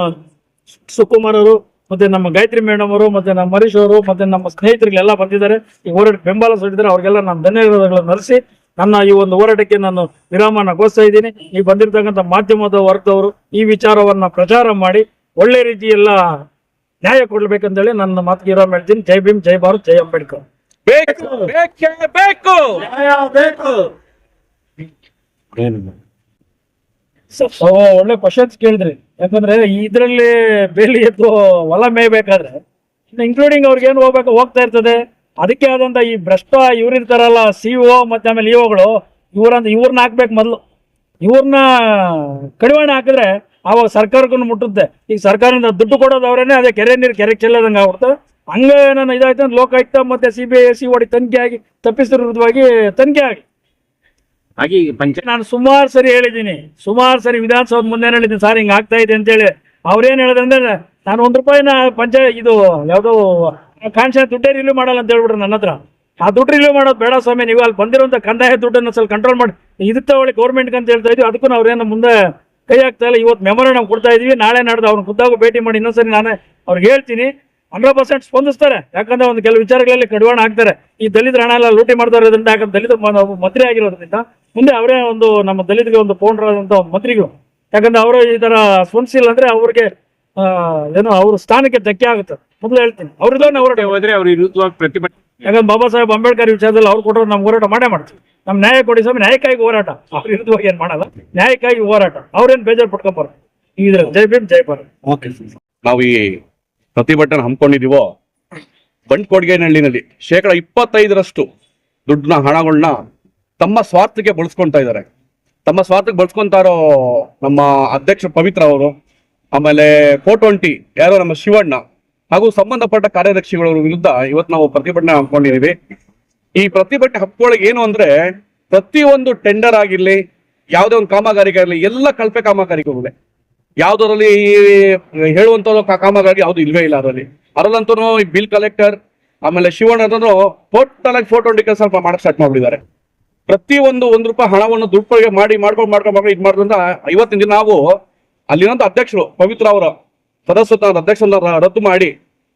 ಸುಕುಮಾರ್ ಅವರು ಮತ್ತೆ ನಮ್ಮ ಗಾಯತ್ರಿ ಮೇಡಮ್ ಅವರು ಮತ್ತೆ ನಮ್ಮ ಹರೀಶ್ ಅವರು ಮತ್ತೆ ನಮ್ಮ ಸ್ನೇಹಿತರಿಗೆಲ್ಲ ಬಂದಿದ್ದಾರೆ. ಈ ಹೋರಾಟ ಬೆಂಬಲ ಸಲ್ಲಿದ್ದಾರೆ ಅವ್ರಿಗೆಲ್ಲ ನಾನು ಧನ್ಯವಾದಗಳನ್ನು ನಡೆಸಿ ನನ್ನ ಈ ಒಂದು ಹೋರಾಟಕ್ಕೆ ನಾನು ವಿರಾಮನ ಘೋಷಿಸ್ತಾ ಇದ್ದೀನಿ. ಈ ಬಂದಿರತಕ್ಕಂಥ ಮಾಧ್ಯಮದ ವರ್ಗದವರು ಈ ವಿಚಾರವನ್ನ ಪ್ರಚಾರ ಮಾಡಿ ಒಳ್ಳೆ ರೀತಿಯೆಲ್ಲ ನ್ಯಾಯ ಕೊಡ್ಬೇಕಂತೇಳಿ ನನ್ನ ಮಾತಿಗೆ ವಿರಾಮ ಹೇಳ್ತೀನಿ. ಜೈ ಭೀಮ್ ಜೈ ಭಾರತ್ ಜೈ ಅಂಬೇಡ್ಕರ್. ಬೇಕು ಬೇಕು ಬೇಕು. ಸೊ ಒಳ್ಳೆ ಕ್ವಶನ್ಸ್ ಕೇಳಿದ್ರಿ. ಯಾಕಂದ್ರೆ ಇದರಲ್ಲಿ ಬೇಲಿ ಎದ್ದು ಹೊಲ ಮೇಯ್ಬೇಕಾದ್ರೆ ಇನ್ಕ್ಲೂಡಿಂಗ್ ಅವ್ರಿಗೆ ಏನು ಹೋಗ್ಬೇಕು, ಹೋಗ್ತಾ ಇರ್ತದೆ. ಅದಕ್ಕೆ ಆದಂತ ಈ ಭ್ರಷ್ಟ ಇವ್ರು ಇರ್ತಾರಲ್ಲ ಸಿ ಒ ಮತ್ತೆ ಆಮೇಲೆ ಇಒಗಳು ಇವ್ರಂತ ಇವ್ರನ್ನ ಹಾಕ್ಬೇಕು ಮೊದಲು. ಇವ್ರನ್ನ ಕಡಿವಾಣ ಹಾಕಿದ್ರೆ ಆವಾಗ ಸರ್ಕಾರಕ್ಕೂ ಮುಟ್ಟುತ್ತೆ. ಈಗ ಸರ್ಕಾರದಿಂದ ದುಡ್ಡು ಕೊಡೋದು ಅವರೇನೆ, ಅದೇ ಕೆರೆ ನೀರು, ಕೆರೆ ಚೆಲ್ಲದಂಗೆ ಆಗುತ್ತೆ ಹಂಗೆ ನಾನು ಇದಾಯ್ತು ಲೋಕಾಯುಕ್ತ ಮತ್ತೆ C B I C O D ತನಿಖೆ ಆಗಿ ತಪ್ಪಿಸಿದ ತನಿಖೆ ಆಗಿ. ಹಾಗೆ ಪಂಚ ನಾನು ಸುಮಾರು ಸರಿ ಹೇಳಿದ್ದೀನಿ. ಸುಮಾರು ಸರಿ ವಿಧಾನಸೌಧ ಮುಂದೆ ಹೇಳಿದ್ದೀನಿ. ಸರ್ ಹಿಂಗೆ ಆಗ್ತಾ ಇದೆ ಅಂತೇಳಿ. ಅವ್ರೇನು ಹೇಳಿದ್ರೆ ನಾನು ಒಂದು ರೂಪಾಯಿನ ಪಂಚಾಯತ್ ಇದು ಯಾವುದೋ ಕಾನ್ಶನ್ ದುಡ್ಡೇ ರಿಲೀವ್ ಮಾಡಲ್ಲ ಅಂತ ಹೇಳ್ಬಿಟ್ರು ನನ್ನ ಹತ್ರ. ಆ ದುಡ್ಡು ರಿಲೀವ್ ಮಾಡೋದು ಬೇಡ ಸ್ವಾಮಿ, ನೀವು ಅಲ್ಲಿ ಬಂದಿರುವಂಥ ಕಂದಾಯ ದುಡ್ಡನ್ನು ಸ್ವಲ್ಪ ಕಂಟ್ರೋಲ್ ಮಾಡಿ. ಇದು ತಗೊಳ್ಳಿ ಗೌರ್ಮೆಂಟ್ಗೆ ಅಂತ ಹೇಳ್ತಾ ಇದ್ವಿ. ಅದಕ್ಕೂ ಅವ್ರೇನು ಮುಂದೆ ಕೈ ಆಗ್ತಾ ಇಲ್ಲ. ಇವತ್ತು ಮೆಮೊರಂಡಮ್ ಕೊಡ್ತಾ ಇದೀವಿ. ನಾಳೆ ನಾಡ್ದು ಅವ್ರನ್ನ ಖುದ್ದಾಗೂ ಭೇಟಿ ಮಾಡಿ. ಇನ್ನೊಂದ್ಸರಿ ನಾನೇ ಅವ್ರಿಗೆ ಹೇಳ್ತೀನಿ. ಹಂಡ್ರೆಡ್ ಪರ್ಸೆಂಟ್ ಸ್ಪಂದಿಸ್ತಾರೆ. ಯಾಕಂದ್ರೆ ಒಂದು ಕೆಲವು ವಿಚಾರಗಳಲ್ಲಿ ಕಡಿವಾಣ ಹಾಕ್ತಾರೆ. ಈ ದಲಿತರ ಹಣ ಎಲ್ಲ ಲೂಟಿ ಮಾಡ್ತಾ ಇರೋದ್ರಿಂದ ಯಾಕಂದ್ರೆ ದಲಿತ ಮಂತ್ರಿ ಆಗಿರೋದ್ರಿಂದ ಮುಂದೆ ಅವರೇ ಒಂದು ನಮ್ಮ ದಲಿತಗೆ ಒಂದು ಪೌಂಡ್ರಾದಂಥ ಒಂದು ಮಂತ್ರಿಗಳು. ಯಾಕಂದ್ರೆ ಅವರು ಈ ತರ ಸ್ಪಂದಿಸಿಲ್ಲ ಅಂದ್ರೆ ಅವ್ರಿಗೆ ಆ, ಏನೋ ಅವ್ರ ಸ್ಥಾನಕ್ಕೆ ಧಕ್ಕೆ ಆಗುತ್ತೆ. ಮೊದಲು ಹೇಳ್ತೀನಿ. ಅವ್ರದ್ದು ಹೋರಾಟ ಹೋದ್ರೆ ಅವ್ರ ವಿರುದ್ಧವಾಗಿ ಪ್ರತಿಭಟನೆ ಯಾಕಂದ್ರೆ ಬಾಬಾ ಸಾಹೇಬ್ ಅಂಬೇಡ್ಕರ್ ವಿಚಾರದಲ್ಲಿ ಅವ್ರು ಕೊಟ್ಟರು ನಮ್ಮ ಹೋರಾಟ ಮಾಡೇ ಮಾಡ್ತೀವಿ ನಮ್ಮ ನ್ಯಾಯ ಕೊಡಿ ಸ್ವಾಮಿ ನ್ಯಾಯಕ್ಕಾಗಿ ಹೋರಾಟ. ಅವ್ರ ವಿರುದ್ಧವಾಗಿ ಏನ್ ಮಾಡಲ್ಲ. ನ್ಯಾಯಕ್ಕಾಗಿ ಹೋರಾಟ. ಅವ್ರೇನ್ ಬೇಜಾರು ಪಡ್ಕೊಂಬಾರ ಇದ್ರ ಜೈ ಭೀಮ್ ಜೈ ಭಾರತ್. ನಾವು ಈ ಪ್ರತಿಭಟನೆ ಹಮ್ಮಿಕೊಂಡಿದೀವೋ ಬಂಟ್ಕೊಡ್ಗೇನಹಳ್ಳಿನಲ್ಲಿ ಶೇಕಡ ಇಪ್ಪತ್ತೈದರಷ್ಟು ದುಡ್ಡನ್ನ ಹಣಗಳನ್ನ ತಮ್ಮ ಸ್ವಾರ್ಥಕ್ಕೆ ಬಳಸ್ಕೊತಾ ಇದ್ದಾರೆ. ತಮ್ಮ ಸ್ವಾರ್ಥಕ್ಕೆ ಬಳಸ್ಕೊಂತ ಇರೋ ನಮ್ಮ ಅಧ್ಯಕ್ಷ ಪವಿತ್ರ ಅವರು, ಆಮೇಲೆ ಫೋರ್ ಟ್ವೆಂಟಿ ಯಾರೋ ನಮ್ಮ ಶಿವಣ್ಣ, ಹಾಗೂ ಸಂಬಂಧಪಟ್ಟ ಕಾರ್ಯದರ್ಶಿಗಳ ವಿರುದ್ಧ ಇವತ್ತು ನಾವು ಪ್ರತಿಭಟನೆ ಹಮ್ಮಿಕೊಂಡಿದೀವಿ ಈ ಪ್ರತಿಭಟನೆ ಹಕ್ಕೊಳಗೆ ಏನು ಅಂದ್ರೆ ಪ್ರತಿಯೊಂದು ಟೆಂಡರ್ ಆಗಿರ್ಲಿ, ಯಾವುದೇ ಒಂದು ಕಾಮಗಾರಿಕೆ ಆಗಲಿ ಎಲ್ಲ ಕಳಪೆ ಕಾಮಗಾರಿಕೆಗಳಿವೆ ಯಾವ್ದರಲ್ಲಿ ಹೇಳುವಂತ ಕಾಮಗಾರಿ ಯಾವ್ದು ಇಲ್ವೇ ಇಲ್ಲ ಅದರಲ್ಲಿ. ಅದರಲ್ಲಂತೂ ಈ ಬಿಲ್ ಕಲೆಕ್ಟರ್ ಆಮೇಲೆ ಶಿವಣ್ಣ ಅದನ್ನು ಟೋಟಲ್ ಆಗಿ ಫೋಟೋ ಸ್ವಲ್ಪ ಮಾಡಕ್ ಸ್ಟಾರ್ಟ್ ಮಾಡ್ಬಿಟ್ಟಿದ್ದಾರೆ. ಪ್ರತಿ ಒಂದು ಒಂದ್ ರೂಪಾಯಿ ಹಣವನ್ನು ದುರ್ಪಯೋಗ ಮಾಡಿ, ಮಾಡ್ಕೊಂಡು ಮಾಡ್ಕೊಂಡು ಮಾಡ್ಕೊಂಡು ಇದು ಮಾಡಿದ್ರಿಂದ ಇವತ್ತಿನ ದಿನ ನಾವು ಅಲ್ಲಿನಂತ ಅಧ್ಯಕ್ಷರು, ಪವಿತ್ರ ಅವರ ಸದಸ್ಯತ್ವ ಅಧ್ಯಕ್ಷರನ್ನ ರದ್ದು ಮಾಡಿ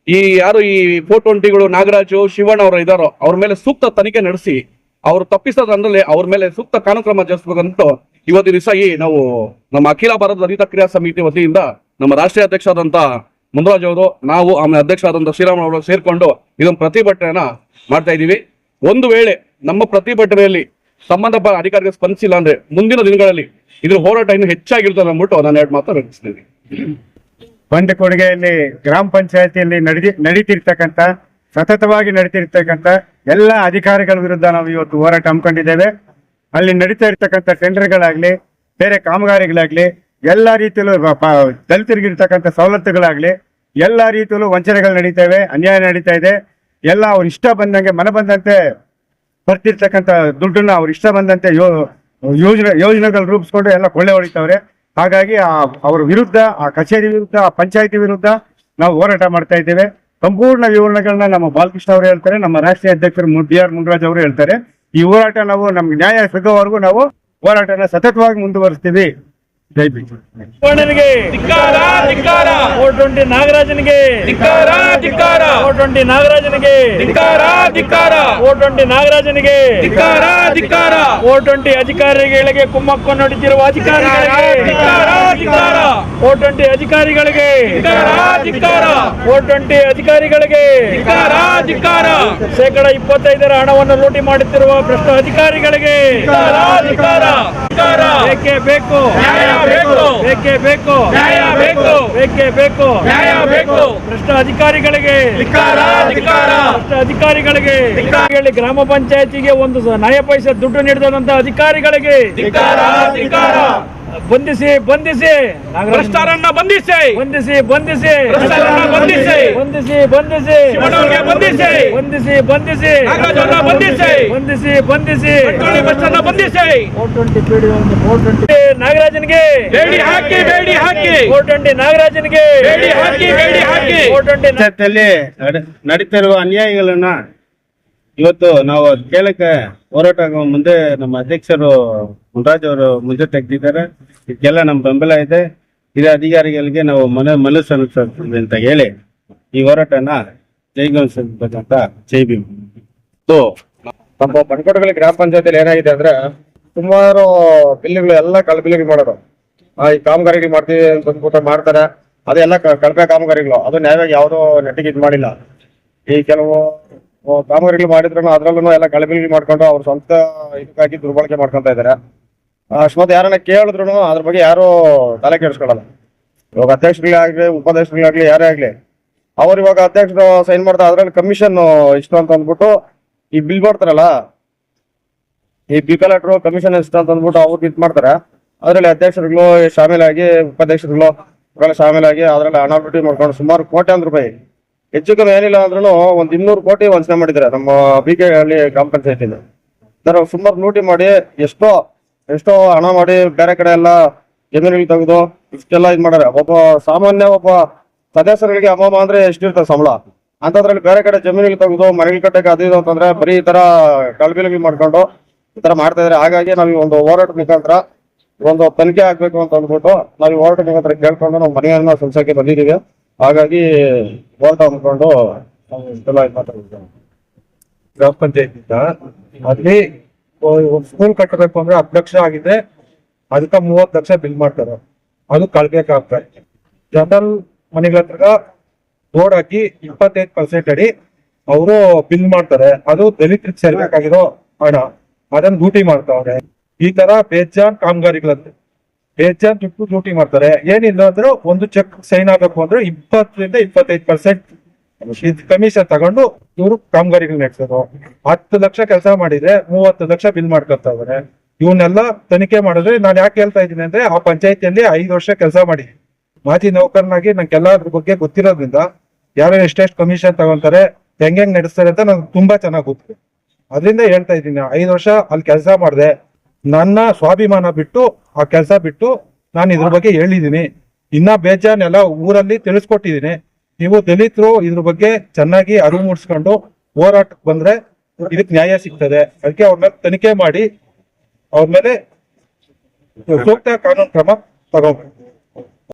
ಈ ಯಾರು ಈ ಫೋಟೋ ಒಂಟಿಗಳು ನಾಗರಾಜು, ಶಿವಣ್ಣ ಅವರು ಇದಾರೋ ಅವ್ರ ಮೇಲೆ ಸೂಕ್ತ ತನಿಖೆ ನಡೆಸಿ, ಅವ್ರು ತಪ್ಪಿಸೋದ್ರಲ್ಲಿ ಅವ್ರ ಮೇಲೆ ಸೂಕ್ತ ಕಾನೂನು ಕ್ರಮ ಜರುಗಿಸ್ಬೇಕಂತ ಇವತ್ತಿನ ದಿವಸ ಈ ನಾವು ನಮ್ಮ ಅಖಿಲ ಭಾರತ ದಲಿತ ಕ್ರಿಯಾ ಸಮಿತಿ ವತಿಯಿಂದ ನಮ್ಮ ರಾಷ್ಟ್ರೀಯ ಅಧ್ಯಕ್ಷರಾದಂತ ಮುನ್ರಾಜ್ ಅವರು, ನಾವು ಆಮೇಲೆ ಅಧ್ಯಕ್ಷರಾದಂತ ಶ್ರೀರಾಮ ಅವರು ಸೇರ್ಕೊಂಡು ಇದೊಂದು ಪ್ರತಿಭಟನೆಯನ್ನ ಮಾಡ್ತಾ ಇದೀವಿ ಒಂದು ವೇಳೆ ನಮ್ಮ ಪ್ರತಿಭಟನೆಯಲ್ಲಿ ಸಂಬಂಧಪಟ್ಟ ಅಧಿಕಾರಿಗೆ ಸ್ಪಂದಿಸಿಲ್ಲ ಅಂದ್ರೆ ಮುಂದಿನ ದಿನಗಳಲ್ಲಿ ಇದ್ರ ಹೋರಾಟ ಇನ್ನು ಹೆಚ್ಚಾಗಿರ್ತದೆ ಅಂದ್ಬಿಟ್ಟು ನಾನು ಎರಡು ಮಾತ್ರ ರಚಿಸ್ತೀನಿ ಬಂಡಕೊಡುಗೆಯಲ್ಲಿ ಗ್ರಾಮ ಪಂಚಾಯತಿಯಲ್ಲಿ ನಡೆದಿ ನಡೀತಿರ್ತಕ್ಕಂಥ, ಸತತವಾಗಿ ನಡೀತಿರ್ತಕ್ಕಂಥ ಎಲ್ಲ ಅಧಿಕಾರಿಗಳ ವಿರುದ್ಧ ನಾವು ಇವತ್ತು ಹೋರಾಟ ಹಮ್ಮಿಕೊಂಡಿದ್ದೇವೆ. ಅಲ್ಲಿ ನಡೀತಾ ಇರ್ತಕ್ಕಂಥ ಟೆಂಡರ್ಗಳಾಗ್ಲಿ, ಬೇರೆ ಕಾಮಗಾರಿಗಳಾಗ್ಲಿ, ಎಲ್ಲ ರೀತಿಯಲ್ಲೂ ದಲಿತರಿಗಿರ್ತಕ್ಕಂಥ ಸವಲತ್ತುಗಳಾಗ್ಲಿ, ಎಲ್ಲ ರೀತಿಯಲ್ಲೂ ವಂಚನೆಗಳು ನಡೀತವೆ ಅನ್ಯಾಯ ನಡೀತಾ ಇದೆ. ಎಲ್ಲ ಅವ್ರು ಇಷ್ಟ ಬಂದಂಗೆ ಮನ ಬಂದಂತೆ ಬರ್ತಿರ್ತಕ್ಕಂಥ ದುಡ್ಡನ್ನ ಅವ್ರು ಇಷ್ಟ ಬಂದಂತೆ ಯೋ, ಯೋಜನೆ, ಯೋಜನೆಗಳು ರೂಪಿಸ್ಕೊಂಡು ಎಲ್ಲ ಕೊಳ್ಳೆ ಹೊಡಿತಾವ್ರೆ. ಹಾಗಾಗಿ ಆ, ಅವ್ರ ವಿರುದ್ಧ, ಆ ಕಚೇರಿ ವಿರುದ್ಧ, ಆ ಪಂಚಾಯತಿ ವಿರುದ್ಧ ನಾವು ಹೋರಾಟ ಮಾಡ್ತಾ ಇದ್ದೇವೆ. ಸಂಪೂರ್ಣ ವಿವರಣೆಗಳನ್ನ ನಮ್ಮ ಬಾಲಕೃಷ್ಣ ಅವರು ಹೇಳ್ತಾರೆ, ನಮ್ಮ ರಾಷ್ಟ್ರೀಯ ಅಧ್ಯಕ್ಷರು ಬಿ ಆರ್ ಮುನ್ರಾಜ್ ಅವರು ಹೇಳ್ತಾರೆ. ಈ ಹೋರಾಟ ನಾವು ನಮ್ಗೆ ನ್ಯಾಯ ಸಿಗೋವರೆಗೂ ನಾವು ಹೋರಾಟನ ಸತತವಾಗಿ ಮುಂದುವರಿಸ್ತೀವಿ. ಟ್ವೆಂಟಿ ನಾಗರಾಜನಿಗೆ ಫೋರ್ ಟ್ವೆಂಟಿ ನಾಗರಾಜನಿಗೆ ಫೋರ್ ಟ್ವೆಂಟಿ ನಾಗರಾಜನಿಗೆ ಫೋರ್ ಟ್ವೆಂಟಿ ಅಧಿಕಾರಿಗಳಿಗೆ ಕುಮ್ಮಕ್ಕ ನಡೆದಿರುವ ಅಧಿಕಾರಿಗಳಿಗೆ ಫೋರ್ ಟ್ವೆಂಟಿ ಅಧಿಕಾರಿಗಳಿಗೆ ಫೋರ್ ಟ್ವೆಂಟಿ ಅಧಿಕಾರಿಗಳಿಗೆ ಶೇಕಡ ಇಪ್ಪತ್ತೈದರ ಹಣವನ್ನು ಲೂಟಿ ಮಾಡುತ್ತಿರುವ ಭ್ರಷ್ಟ ಅಧಿಕಾರಿಗಳಿಗೆ ಬೇಕೇ? ಬೇಕು ಬೇಕೇ. ಬೇಕು ಬೇಕೇ. ಬೇಕು. ಭ್ರಷ್ಟ ಅಧಿಕಾರಿಗಳಿಗೆ ಭ್ರಷ್ಟ ಅಧಿಕಾರಿಗಳಿಗೆ ಹೇಳಿ ಗ್ರಾಮ ಪಂಚಾಯತಿಗೆ ಒಂದು ನಯ ಪೈಸೆ ದುಡ್ಡು ನೀಡಿದಂತ ಅಧಿಕಾರಿಗಳಿಗೆ. ಬಂಧಿಸಿ ಬಂಧಿಸಿ. ಭ್ರಷ್ಟಾರನ್ನ ಬಂಧಿಸಿ. ಬಂಧಿಸಿ ಬಂಧಿಸಿ. ಭ್ರಷ್ಟರನ್ನ ಬಂಧಿಸಿ. ಬಂಧಿಸಿ ಬಂಧಿಸಿ. ಶಿವಣ್ಣವ್ರಿಗೆ ಬಂಧಿಸಿ. ಬಂಧಿಸಿ ಬಂಧಿಸಿ. ನಾಗರಾಜನ್ನ ಬಂಧಿಸಿ. ಬಂಧಿಸಿ ಬಂಧಿಸಿ. ಬಸ್ಸನ್ನ ಬಂಧಿಸಿ. ಫೋರ್ ಟ್ವೆಂಟಿ ಫೋರ್ ಟ್ವೆಂಟಿ ನಾಗರಾಜನಿಗೆ. ಬೇಡಿ ಹಾಕಿ ಬೇಡಿ ಹಾಕಿ. ಫೋರ್ ಟ್ವೆಂಟಿ ನಾಗರಾಜನಿಗೆ. ಬೇಡಿ ಹಾಕಿ, ಬೇಡಿ ಹಾಕಿ. ಫೋರ್ ಟ್ವೆಂಟಿ ನಡೀತಿರುವ ಅನ್ಯಾಯಗಳನ್ನ ಇವತ್ತು ನಾವು ಕೇಳಕ್ಕೆ ಹೋರಾಟ ಮುಂದೆ ನಮ್ಮ ಅಧ್ಯಕ್ಷರು ಮುನ್ರಾಜ್ ಅವರು ಮುಂದೆ ತೆಗೆದಿದ್ದಾರೆ. ಇದಕ್ಕೆಲ್ಲ ನಮ್ಮ ಬೆಂಬಲ ಇದೆ. ಹಿರಿಯ ಅಧಿಕಾರಿಗಳಿಗೆ ನಾವು ಮನ ಮನಸ್ಸು ಅನುಸರಿಸ್ತೀವಿ ಅಂತ ಹೇಳಿ ಈ ಹೋರಾಟನ ಜೈಗೊಳಿಸಬೇಕಂತ ಜೈ ಇದು ನಮ್ಮ ಬಂಡ್ಕೋಟಗಳಿ ಗ್ರಾಮ ಪಂಚಾಯತಿಯಲ್ಲಿ ಏನಾಗಿದೆ ಅಂದ್ರೆ ಸುಮಾರು ಬಿಲ್ಗಳು ಎಲ್ಲ ಕಳ್ ಬಿಲ್ಗಳು ಮಾಡೋರು ಆ, ಈ ಕಾಮಗಾರಿಗಳು ಮಾಡ್ತೀವಿ ಅಂತ ಮಾಡ್ತಾರೆ. ಅದೆಲ್ಲ ಕಳಪೆ ಕಾಮಗಾರಿಗಳು. ಅದು ನ್ಯಾಯವಾಗಿ ಯಾವುದೋ ನೆಟ್ಟಿಗೆ ಇದು ಮಾಡಿಲ್ಲ. ಈ ಕೆಲವು ಕಾಮಗಾರಿಗಳು ಮಾಡಿದ್ರು ಅದ್ರಲ್ಲೂ ಎಲ್ಲ ಕಳಬಿಲ್ಗಳು ಮಾಡ್ಕೊಂಡು ಅವ್ರ ಸ್ವಂತ ಇದಕ್ಕಾಗಿ ದುರ್ಬಳಕೆ ಮಾಡ್ಕೊಂತ ಇದಾರೆ. ಅಷ್ಟು ಯಾರನ್ನ ಕೇಳಿದ್ರು ಅದ್ರ ಬಗ್ಗೆ ಯಾರು ತಲೆ ಕೆಡಿಸ್ಕೊಳ್ಳಲ್ಲ ಇವಾಗ ಅಧ್ಯಕ್ಷರುಗಳಾಗ್ಲಿ ಉಪಾಧ್ಯಕ್ಷರಿಗಾಗ್ಲಿ, ಯಾರೇ ಆಗ್ಲಿ, ಅವ್ರು ಇವಾಗ ಅಧ್ಯಕ್ಷರು ಸೈನ್ ಮಾಡ್ತಾರೆ ಅದ್ರಲ್ಲಿ ಕಮಿಷನ್ ಇಷ್ಟು ಅಂತ ಅಂದ್ಬಿಟ್ಟು ಈ ಬಿಲ್ ಮಾಡ್ತಾರಲ್ಲ ಈ ಬಿ ಕಲೆಕ್ಟ್ರು ಕಮಿಷನ್ ಇಷ್ಟು ಅಂತ ಅಂದ್ಬಿಟ್ಟು ಅವ್ರು ಇದು ಮಾಡ್ತಾರೆ. ಅದ್ರಲ್ಲಿ ಅಧ್ಯಕ್ಷರುಗಳು ಶಾಮೀಲಾಗಿ, ಉಪಾಧ್ಯಕ್ಷರುಗಳು ಶಾಮೀಲಾಗಿ ಅದ್ರಲ್ಲಿ ಹಣ ಮಾಡ್ಕೊಂಡು ಸುಮಾರು ಕೋಟ್ಯಾಂತರ ರೂಪಾಯಿ ಹೆಚ್ಚು ಕಮ್ಮಿ ಏನಿಲ್ಲ ಅಂದ್ರೂ ಒಂದ್ ಇನ್ನೂರು ಕೋಟಿ ವಂಚನೆ ಮಾಡಿದ್ದಾರೆ. ನಮ್ಮ ಬಿ ಕೆ ಹಳ್ಳಿ ಗ್ರಾಮ ಪಂಚಾಯತಿಂದ ಸರ್, ಸುಮಾರು ಲೂಟಿ ಮಾಡಿ ಎಷ್ಟೋ ಎಷ್ಟೋ ಹಣ ಮಾಡಿ ಬೇರೆ ಕಡೆ ಎಲ್ಲ ಜಮೀನುಗಳು ತೆಗೆದು ಇಷ್ಟೆಲ್ಲ ಇದು ಮಾಡ್ಯಾರ. ಒಬ್ಬ ಸಾಮಾನ್ಯ ಒಬ್ಬ ಸದಸ್ಯರುಗಳಿಗೆ ಅಮ್ಮಮ್ಮ ಅಂದ್ರೆ ಎಷ್ಟಿರ್ತದೆ ಸಂಬಳ? ಅಂತದ್ರಲ್ಲಿ ಬೇರೆ ಕಡೆ ಜಮೀನಿಗೆ ತೆಗೆದು ಮನೆಗಳು ಕಟ್ಟಕ್ಕೆ ಅದು ಇದು ಅಂತಂದ್ರೆ ಬರೀ ಈ ತರ ಕಳ್ಬಿಲಿಗೆ ಮಾಡ್ಕೊಂಡು ಈ ತರ ಮಾಡ್ತಾ ಇದಾರೆ. ಹಾಗಾಗಿ ನಾವು ಒಂದು ಹೋರಾಟ ಮುಖಾಂತರ ಒಂದು ತನಿಖೆ ಆಗ್ಬೇಕು ಅಂತ ಅಂದ್ಬಿಟ್ಟು ನಾವು ಹೋರಾಟ ಮುಖಾಂತರ ಕೇಳ್ಕೊಂಡು ನಾವು ಮನೆಯನ್ನ ಸಂಸಕ್ಕೆ ಬಂದಿದ್ದೀವಿ. ಹಾಗಾಗಿ ಬೋರ್ಡ್ ಮುಖಂಡು ನಾವು ಇಷ್ಟೆಲ್ಲ ಗ್ರಾಮ ಪಂಚಾಯತಿಂದ ಅಲ್ಲಿ ಸ್ಕೂಲ್ ಕಟ್ಟಬೇಕು ಅಂದ್ರೆ ಹತ್ತು ಲಕ್ಷ ಆಗಿದೆ. ಅದಕ್ಕೆ ಮೂವತ್ತು ಲಕ್ಷ ಬಿಲ್ ಮಾಡ್ತಾರೆ. ಅದು ಕಳ್ಬೇಕಾಗ್ತದೆ ಜನರಲ್ ಮನೆಗಳ ಹತ್ರ ಬೋರ್ಡ್ ಹಾಕಿ ಇಪ್ಪತ್ತೈದು ಪರ್ಸೆಂಟ್ ಅಡಿ ಅವರು ಬಿಲ್ ಮಾಡ್ತಾರೆ. ಅದು ದಲಿತರಿಗೆ ಸೇರ್ಬೇಕಾಗಿರೋ ಹಣ. ಅದನ್ನ ಲೂಟಿ ಮಾಡ್ತಾವ್ರೆ. ಈ ತರ ಬೇಜಾನ್ ಕಾಮಗಾರಿಗಳಂತೆ. ಬೇಜಾನ್ ದುಡ್ಡು ಲೂಟಿ ಮಾಡ್ತಾರೆ. ಏನಿಲ್ಲ ಅಂದ್ರೆ ಒಂದು ಚೆಕ್ ಸೈನ್ ಆಗಬೇಕು ಅಂದ್ರೆ ಇಪ್ಪತ್ತರಿಂದ ಇಪ್ಪತ್ತೈದು ಪರ್ಸೆಂಟ್ ಕಮಿಷನ್ ತಗೊಂಡು ಇವರು ಕಾಮಗಾರಿಗಳು ನಡೆಸೋದು. ಹತ್ತು ಲಕ್ಷ ಕೆಲಸ ಮಾಡಿದ್ರೆ ಮೂವತ್ತು ಲಕ್ಷ ಬಿಲ್ ಮಾಡ್ಕೊತಾವ್ರೆ ಇವನ್ನೆಲ್ಲ ತನಿಖೆ ಮಾಡಿದ್ರೆ ನಾನು ಯಾಕೆ ಹೇಳ್ತಾ ಇದ್ದೀನಿ ಅಂದ್ರೆ ಆ ಪಂಚಾಯತಿಯಲ್ಲಿ ಐದು ವರ್ಷ ಕೆಲಸ ಮಾಡಿ. ಮಾಜಿ ನೌಕರನಾಗಿ ನಂಗೆಲ್ಲ ಅದ್ರ ಬಗ್ಗೆ ಗೊತ್ತಿರೋದ್ರಿಂದ ಯಾರು ಎಷ್ಟೆಷ್ಟು ಕಮಿಷನ್ ತಗೊಂತಾರೆ ಹೆಂಗ್ ಹೆಂಗ್ ನಡೆಸ್ತಾರೆ ಅಂತ ನಂಗೆ ತುಂಬಾ ಚೆನ್ನಾಗಿ ಗೊತ್ತು. ಅದರಿಂದ ಹೇಳ್ತಾ ಇದ್ದೀನಿ, ಐದು ವರ್ಷ ಅಲ್ಲಿ ಕೆಲಸ ಮಾಡಿದೆ ನನ್ನ ಸ್ವಾಭಿಮಾನ ಬಿಟ್ಟು, ಆ ಕೆಲಸ ಬಿಟ್ಟು ನಾನು ಇದ್ರ ಬಗ್ಗೆ ಹೇಳಿದೀನಿ. ಇನ್ನ ಬೇಜಾನ್ ಎಲ್ಲ ಊರಲ್ಲಿ ತಿಳಿಸ್ಕೊಟ್ಟಿದೀನಿ. ನೀವು ದಲಿತರು ಇದ್ರ ಬಗ್ಗೆ ಚೆನ್ನಾಗಿ ಅರಿವು ಮೂಡಿಸ್ಕೊಂಡು ಹೋರಾಟಕ್ಕೆ ಬಂದ್ರೆ ಇದಕ್ಕೆ ನ್ಯಾಯ ಸಿಗ್ತದೆ. ಅದಕ್ಕೆ ಅವ್ರ ಮೇಲೆ ತನಿಖೆ ಮಾಡಿ, ಅವ್ರ ಮೇಲೆ ಸೂಕ್ತ ಕಾನೂನು ಕ್ರಮ ತಗೋಬೇಕು